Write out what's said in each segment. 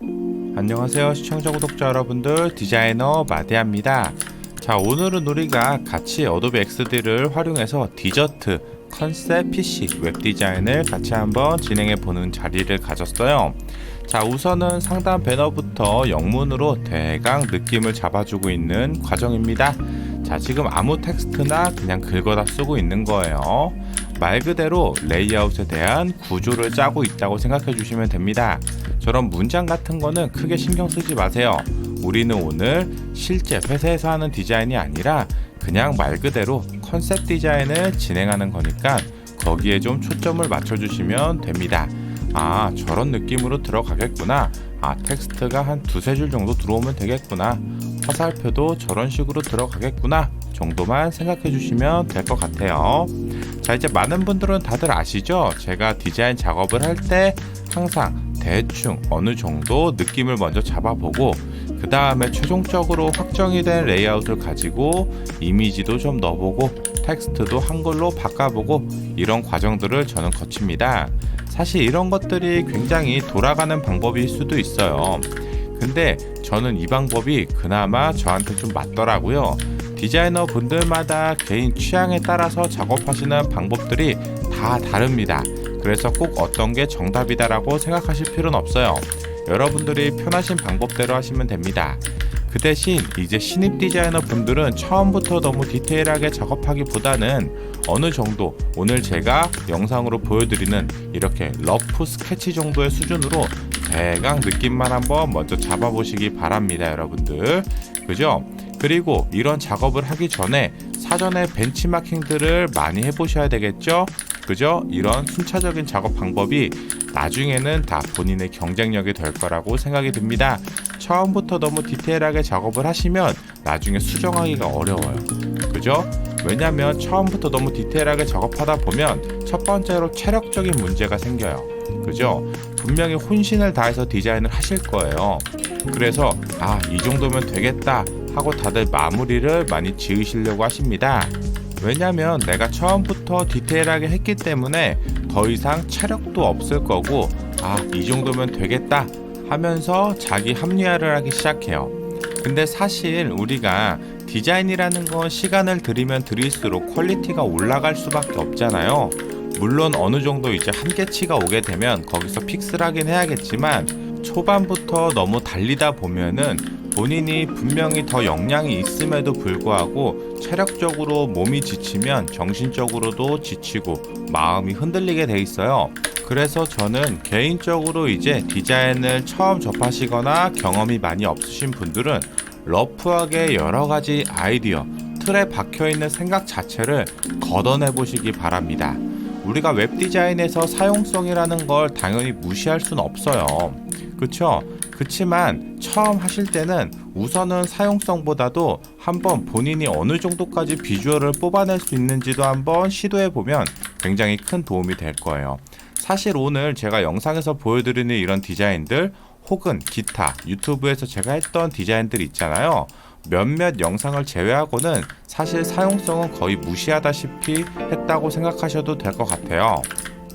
안녕하세요 시청자 구독자 여러분들. 디자이너 마디아입니다. 자 오늘은 우리가 같이 어도비 XD를 활용해서 디저트 컨셉 PC 웹 디자인을 같이 한번 진행해 보는 자리를 가졌어요. 자 우선은 상단 배너부터 영문으로 대강 느낌을 잡아주고 있는 과정입니다. 자 지금 아무 텍스트나 그냥 긁어다 쓰고 있는 거예요 말 그대로 레이아웃에 대한 구조를 짜고 있다고 생각해 주시면 됩니다 저런 문장 같은 거는 크게 신경 쓰지 마세요. 우리는 오늘 실제 회사에서 하는 디자인이 아니라 그냥 말 그대로 컨셉 디자인을 진행하는 거니까 거기에 좀 초점을 맞춰주시면 됩니다. 아, 저런 느낌으로 들어가겠구나. 아, 텍스트가 한 두세 줄 정도 들어오면 되겠구나. 화살표도 저런 식으로 들어가겠구나. 정도만 생각해 주시면 될 것 같아요. 자, 이제 많은 분들은 다들 아시죠? 제가 디자인 작업을 할 때 항상 대충 어느 정도 느낌을 먼저 잡아보고 그 다음에 최종적으로 확정이 된 레이아웃을 가지고 이미지도 좀 넣어보고 텍스트도 한글로 바꿔보고 이런 과정들을 저는 거칩니다. 사실 이런 것들이 굉장히 돌아가는 방법일 수도 있어요. 근데 저는 이 방법이 그나마 저한테 좀 맞더라고요. 디자이너 분들마다 개인 취향에 따라서 작업하시는 방법들이 다 다릅니다. 그래서 꼭 어떤 게 정답이다라고 생각하실 필요는 없어요. 여러분들이 편하신 방법대로 하시면 됩니다. 그 대신 이제 신입 디자이너 분들은 처음부터 너무 디테일하게 작업하기보다는 어느 정도 오늘 제가 영상으로 보여드리는 이렇게 러프 스케치 정도의 수준으로 대강 느낌만 한번 먼저 잡아보시기 바랍니다, 여러분들. 그죠? 그리고 이런 작업을 하기 전에 사전에 벤치마킹들을 많이 해보셔야 되겠죠? 그죠? 이런 순차적인 작업 방법이 나중에는 다 본인의 경쟁력이 될 거라고 생각이 듭니다. 처음부터 너무 디테일하게 작업을 하시면 나중에 수정하기가 어려워요. 그죠? 왜냐면 처음부터 너무 디테일하게 작업하다 보면 첫 번째로 체력적인 문제가 생겨요. 그죠? 분명히 혼신을 다해서 디자인을 하실 거예요. 그래서 아, 이 정도면 되겠다 하고 다들 마무리를 많이 지으시려고 하십니다. 왜냐면 내가 처음부터 디테일하게 했기 때문에 더 이상 체력도 없을 거고 아, 이 정도면 되겠다 하면서 자기 합리화를 하기 시작해요. 근데 사실 우리가 디자인이라는 건 시간을 들이면 들일수록 퀄리티가 올라갈 수밖에 없잖아요. 물론 어느 정도 이제 한계치가 오게 되면 거기서 픽스를 하긴 해야겠지만 초반부터 너무 달리다 보면은 본인이 분명히 더 역량이 있음에도 불구하고 체력적으로 몸이 지치면 정신적으로도 지치고 마음이 흔들리게 돼 있어요. 그래서 저는 개인적으로 이제 디자인을 처음 접하시거나 경험이 많이 없으신 분들은 러프하게 여러 가지 아이디어, 틀에 박혀 있는 생각 자체를 걷어내 보시기 바랍니다. 우리가 웹 디자인에서 사용성이라는 걸 당연히 무시할 수는 없어요. 그쵸? 그치만 처음 하실 때는 우선은 사용성보다도 한번 본인이 어느 정도까지 비주얼을 뽑아낼 수 있는지도 한번 시도해 보면 굉장히 큰 도움이 될 거예요. 사실 오늘 제가 영상에서 보여드리는 이런 디자인들 혹은 기타 유튜브에서 제가 했던 디자인들 있잖아요. 몇몇 영상을 제외하고는 사실 사용성은 거의 무시하다시피 했다고 생각하셔도 될 것 같아요.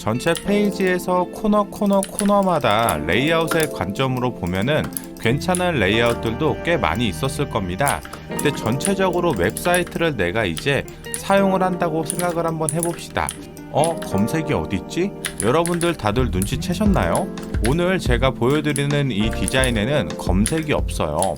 전체 페이지에서 코너 코너 코너마다 레이아웃의 관점으로 보면은 괜찮은 레이아웃들도 꽤 많이 있었을 겁니다. 근데 전체적으로 웹사이트를 내가 이제 사용을 한다고 생각을 한번 해봅시다. 어, 검색이 어디 있지? 여러분들 다들 눈치채셨나요? 오늘 제가 보여드리는 이 디자인에는 검색이 없어요.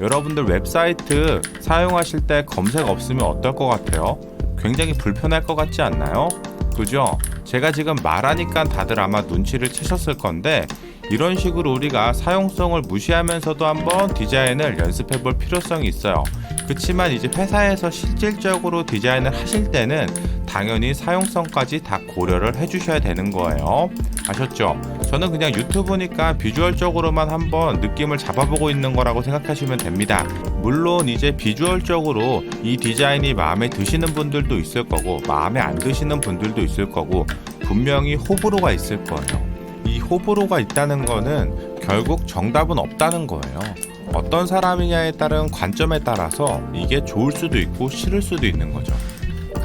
여러분들 웹사이트 사용하실 때 검색 없으면 어떨 것 같아요? 굉장히 불편할 것 같지 않나요? 그죠? 제가 지금 말하니까 다들 아마 눈치를 채셨을 건데 이런 식으로 우리가 사용성을 무시하면서도 한번 디자인을 연습해 볼 필요성이 있어요. 그렇지만 이제 회사에서 실질적으로 디자인을 하실 때는 당연히 사용성까지 다 고려를 해 주셔야 되는 거예요. 아셨죠? 저는 그냥 유튜브니까 비주얼적으로만 한번 느낌을 잡아보고 있는 거라고 생각하시면 됩니다. 물론 이제 비주얼적으로 이 디자인이 마음에 드시는 분들도 있을 거고 마음에 안 드시는 분들도 있을 거고 분명히 호불호가 있을 거예요. 이 호불호가 있다는 거는 결국 정답은 없다는 거예요. 어떤 사람이냐에 따른 관점에 따라서 이게 좋을 수도 있고 싫을 수도 있는 거죠.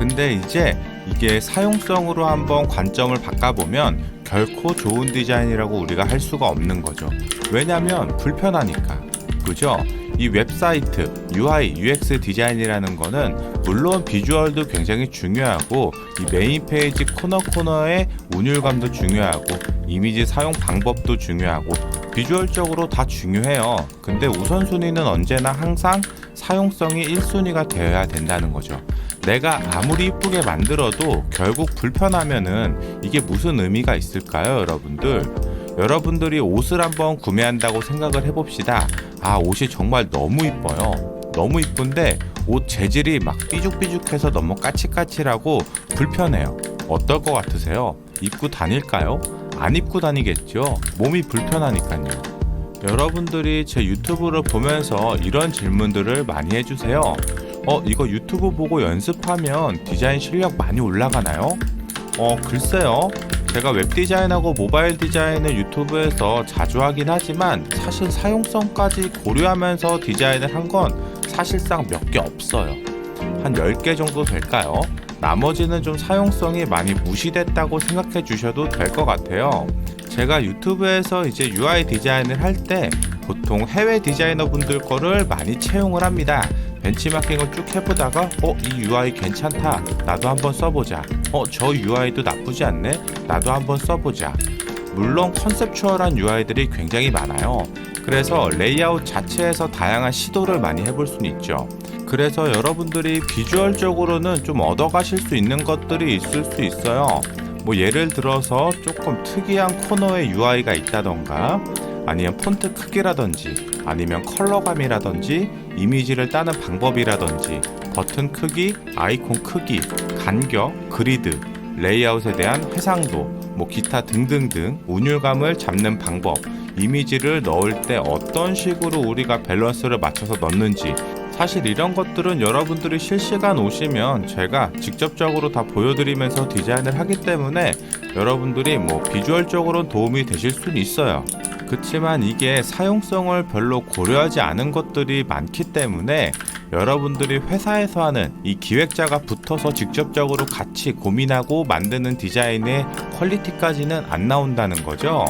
근데 이제 이게 사용성으로 한번 관점을 바꿔보면 결코 좋은 디자인이라고 우리가 할 수가 없는 거죠. 왜냐면 불편하니까. 그죠? 이 웹사이트 UI, UX 디자인이라는 거는 물론 비주얼도 굉장히 중요하고 이 메인 페이지 코너 코너의 운율감도 중요하고 이미지 사용 방법도 중요하고 비주얼적으로 다 중요해요. 근데 우선순위는 언제나 항상 사용성이 1순위가 되어야 된다는 거죠. 내가 아무리 이쁘게 만들어도 결국 불편하면은 이게 무슨 의미가 있을까요, 여러분들? 여러분들이 옷을 한번 구매한다고 생각을 해봅시다. 아, 옷이 정말 너무 이뻐요. 너무 이쁜데 옷 재질이 막 삐죽삐죽해서 너무 까칠까칠하고 불편해요. 어떨 것 같으세요? 입고 다닐까요? 안 입고 다니겠죠? 몸이 불편하니까요. 여러분들이 제 유튜브를 보면서 이런 질문들을 많이 해주세요. 어, 이거 유튜브 보고 연습하면 디자인 실력 많이 올라가나요? 어, 글쎄요. 제가 웹 디자인하고 모바일 디자인을 유튜브에서 자주 하긴 하지만 사실 사용성까지 고려하면서 디자인을 한 건 사실상 몇 개 없어요. 한 10개 정도 될까요? 나머지는 좀 사용성이 많이 무시됐다고 생각해 주셔도 될 것 같아요. 제가 유튜브에서 이제 UI 디자인을 할 때 보통 해외 디자이너 분들 거를 많이 채용을 합니다. 벤치마킹을 쭉 해보다가 어 이 UI 괜찮다. 나도 한번 써보자. 어 저 UI도 나쁘지 않네. 나도 한번 써보자. 물론 컨셉추얼한 UI들이 굉장히 많아요. 그래서 레이아웃 자체에서 다양한 시도를 많이 해볼 수는 있죠. 그래서 여러분들이 비주얼적으로는 좀 얻어가실 수 있는 것들이 있을 수 있어요. 뭐 예를 들어서 조금 특이한 코너에 UI가 있다던가 아니면 폰트 크기라든지 아니면 컬러감이라든지 이미지를 따는 방법이라든지 버튼 크기, 아이콘 크기, 간격, 그리드, 레이아웃에 대한 해상도, 뭐 기타 등등등 운율감을 잡는 방법, 이미지를 넣을 때 어떤 식으로 우리가 밸런스를 맞춰서 넣는지 사실 이런 것들은 여러분들이 실시간 오시면 제가 직접적으로 다 보여드리면서 디자인을 하기 때문에 여러분들이 뭐 비주얼적으로 도움이 되실 수는 있어요. 그렇지만 이게 사용성을 별로 고려하지 않은 것들이 많기 때문에 여러분들이 회사에서 하는 이 기획자가 붙어서 직접적으로 같이 고민하고 만드는 디자인의 퀄리티까지는 안 나온다는 거죠.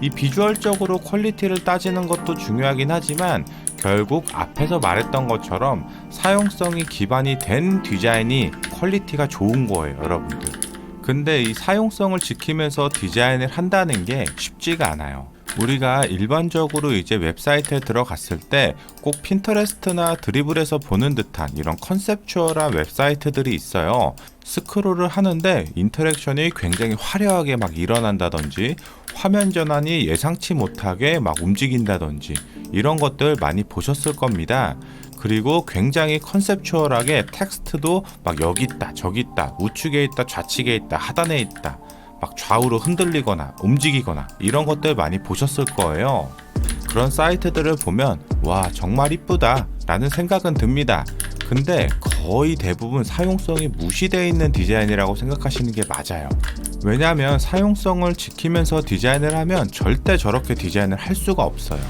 이 비주얼적으로 퀄리티를 따지는 것도 중요하긴 하지만 결국 앞에서 말했던 것처럼 사용성이 기반이 된 디자인이 퀄리티가 좋은 거예요, 여러분들. 근데 이 사용성을 지키면서 디자인을 한다는 게 쉽지가 않아요. 우리가 일반적으로 이제 웹사이트에 들어갔을 때 꼭 핀터레스트나 드리블에서 보는 듯한 이런 컨셉추얼한 웹사이트들이 있어요. 스크롤을 하는데 인터랙션이 굉장히 화려하게 막 일어난다든지 화면 전환이 예상치 못하게 막 움직인다든지 이런 것들 많이 보셨을 겁니다. 그리고 굉장히 컨셉추얼하게 텍스트도 막 여기 있다, 저기 있다, 우측에 있다, 좌측에 있다, 하단에 있다. 막 좌우로 흔들리거나 움직이거나 이런 것들 많이 보셨을 거예요. 그런 사이트들을 보면 와 정말 이쁘다 라는 생각은 듭니다. 근데 거의 대부분 사용성이 무시되어 있는 디자인이라고 생각하시는 게 맞아요. 왜냐하면 사용성을 지키면서 디자인을 하면 절대 저렇게 디자인을 할 수가 없어요.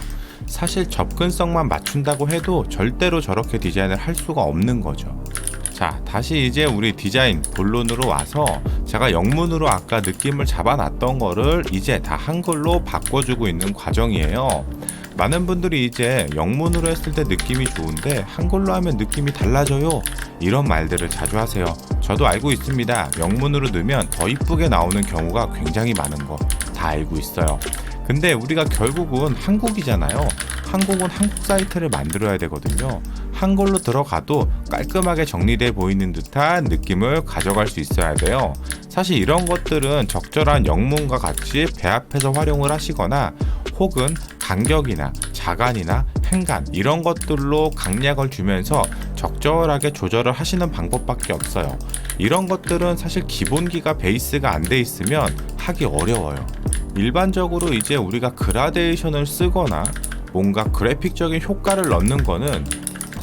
사실 접근성만 맞춘다고 해도 절대로 저렇게 디자인을 할 수가 없는 거죠. 자, 다시 이제 우리 디자인 본론으로 와서 제가 영문으로 아까 느낌을 잡아놨던 거를 이제 다 한글로 바꿔주고 있는 과정이에요. 많은 분들이 이제 영문으로 했을 때 느낌이 좋은데 한글로 하면 느낌이 달라져요. 이런 말들을 자주 하세요. 저도 알고 있습니다. 영문으로 넣으면 더 이쁘게 나오는 경우가 굉장히 많은 거 다 알고 있어요. 근데 우리가 결국은 한국이잖아요. 한국은 한국 사이트를 만들어야 되거든요. 한글로 들어가도 깔끔하게 정리돼 보이는 듯한 느낌을 가져갈 수 있어야 돼요. 사실 이런 것들은 적절한 영문과 같이 배합해서 활용을 하시거나 혹은 간격이나 자간이나 행간 이런 것들로 강약을 주면서 적절하게 조절을 하시는 방법밖에 없어요. 이런 것들은 사실 기본기가 베이스가 안 돼 있으면 하기 어려워요. 일반적으로 이제 우리가 그라데이션을 쓰거나 뭔가 그래픽적인 효과를 넣는 거는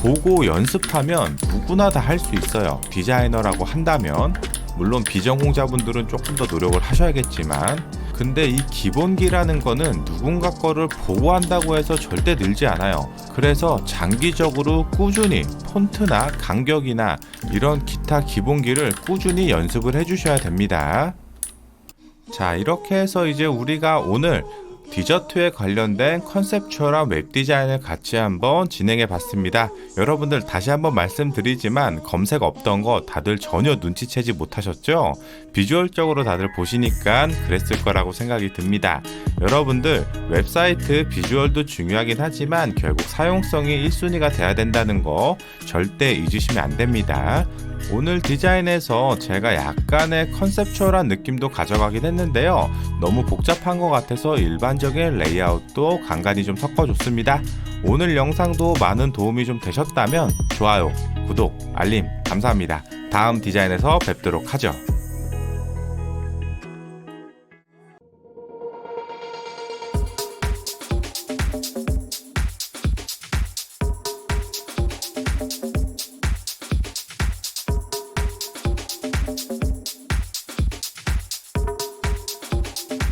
보고 연습하면 누구나 다 할 수 있어요. 디자이너라고 한다면 물론 비전공자분들은 조금 더 노력을 하셔야겠지만 근데 이 기본기라는 거는 누군가 거를 보고 한다고 해서 절대 늘지 않아요. 그래서 장기적으로 꾸준히 폰트나 간격이나 이런 기타 기본기를 꾸준히 연습을 해주셔야 됩니다. 자, 이렇게 해서 이제 우리가 오늘 디저트에 관련된 컨셉추얼한 웹 디자인을 같이 한번 진행해 봤습니다. 여러분들 다시 한번 말씀드리지만 검색 없던 거 다들 전혀 눈치채지 못하셨죠? 비주얼적으로 다들 보시니까 그랬을 거라고 생각이 듭니다. 여러분들 웹사이트 비주얼도 중요하긴 하지만 결국 사용성이 1순위가 돼야 된다는 거 절대 잊으시면 안 됩니다. 오늘 디자인에서 제가 약간의 컨셉추얼한 느낌도 가져가긴 했는데요. 너무 복잡한 것 같아서 일반적인 레이아웃도 간간히 좀 섞어줬습니다. 오늘 영상도 많은 도움이 좀 되셨다면 좋아요, 구독, 알림 감사합니다. 다음 디자인에서 뵙도록 하죠.